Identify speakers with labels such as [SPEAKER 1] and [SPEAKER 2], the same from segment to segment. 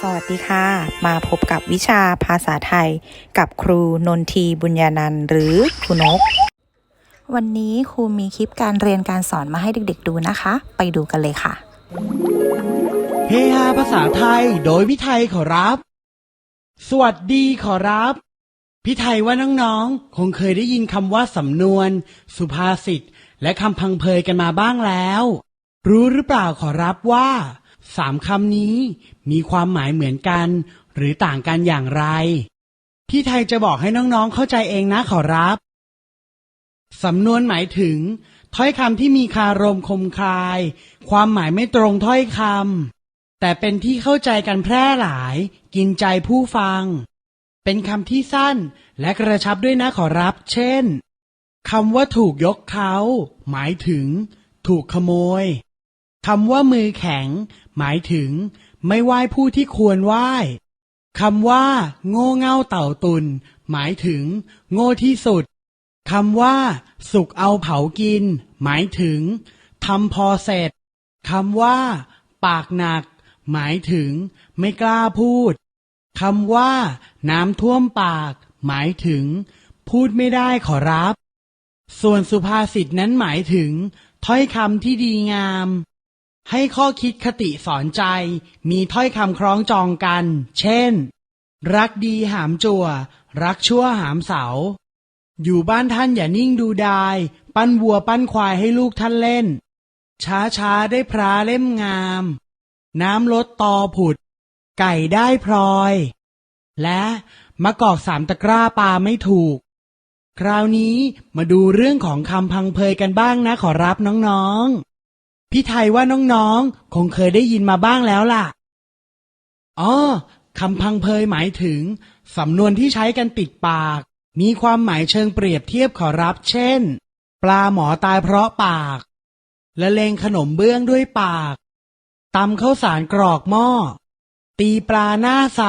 [SPEAKER 1] สวัสดีค่ะ มาพบกับวิชาภาษาไทยกับครูนนทีบุญญานันหรือครูนก วันนี้ครูมีคลิปการเรียนการสอนมาให้เด็กๆดูนะคะ ไปดูกันเลยค่ะ
[SPEAKER 2] เฮฮาภาษาไทยโดยพี่ไทยขอรับ สวัสดีขอรับ พี่ไทยว่าน้องๆ คงเคยได้ยินคำว่าสำนวน สุภาษิต และคำพังเพยกันมาบ้างแล้ว รู้หรือเปล่าขอรับว่า สามคำนี้มีความหมายเหมือนกัน หรือต่างกันอย่างไร พี่ไทยจะบอกให้น้องๆเข้าใจเองนะขอรับ สำนวนหมายถึง ถ้อยคำที่มีคารมคมคาย ความหมายไม่ตรงถ้อยคำแต่เป็นที่เข้าใจกันแพร่หลาย กินใจผู้ฟัง เป็นคำที่สั้นและกระชับด้วยนะขอรับ เช่นคำว่าถูกยกเขา หมายถึง ถูกขโมยคำว่ามือแข็ง หมายถึง ไม่ไหว้ผู้ที่ควรไหว้คำว่า โง่เง่าเต่าตุน หมายถึง โง่ที่สุดคำว่า สุกเอาเผากิน หมายถึงทำพอเสร็จคำว่า ปากหนัก หมายถึง ไม่กล้าพูดคำว่า น้ำท่วมปาก หมายถึง พูดไม่ได้ขอรับ ส่วนสุภาษิตนั้นหมายถึง ถ้อยคำที่ดีงาม ให้ข้อคิดคติสอนใจ มีถ้อยคำคล้องจองกัน เช่น รักดีหามจั่ว รักชั่วหามเสา อยู่บ้านท่านอย่านิ่งดูดาย ปั้นวัวปั้นควายให้ลูกท่านเล่น ช้าช้าได้พระเล่มงาม น้ำลดตอผุด ไก่ได้พลอย และมะกอกสามตะกร้าปลาไม่ถูก คราวนี้มาดูเรื่องของคำพังเพยกันบ้างนะขอรับน้องๆ พี่ไทยว่าน้องๆ คงเคยได้ยินมาบ้างแล้วล่ะ อ๋อคำพังเพยหมายถึง สำนวนที่ใช้กันติดปาก มีความหมายเชิงเปรียบเทียบขอรับ เช่น ปลาหมอตายเพราะปากละเลงขนมเบื้องด้วยปากตำข้าวสารกรอกหม้อ ตีปลาหน้าไซ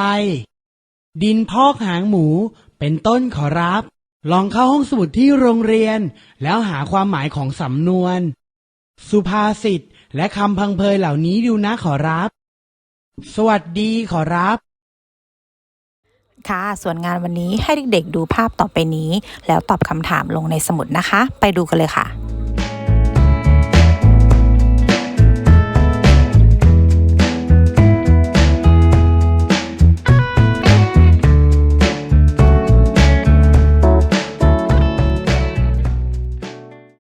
[SPEAKER 2] ดินพอกหางหมู เป็นต้นขอรับ ลองเข้าห้องสมุดที่โรงเรียน แล้วหาความหมายของสำนวน สุภาษิตและคำพังเพยเหล่านี้ดูนะขอรับ สวัสดีขอรับ
[SPEAKER 1] ค่ะ ส่วนงานวันนี้ให้เด็กๆดูภาพต่อไปนี้ แล้วตอบคำถามลงในสมุดนะคะ ไปดูกันเลยค่ะ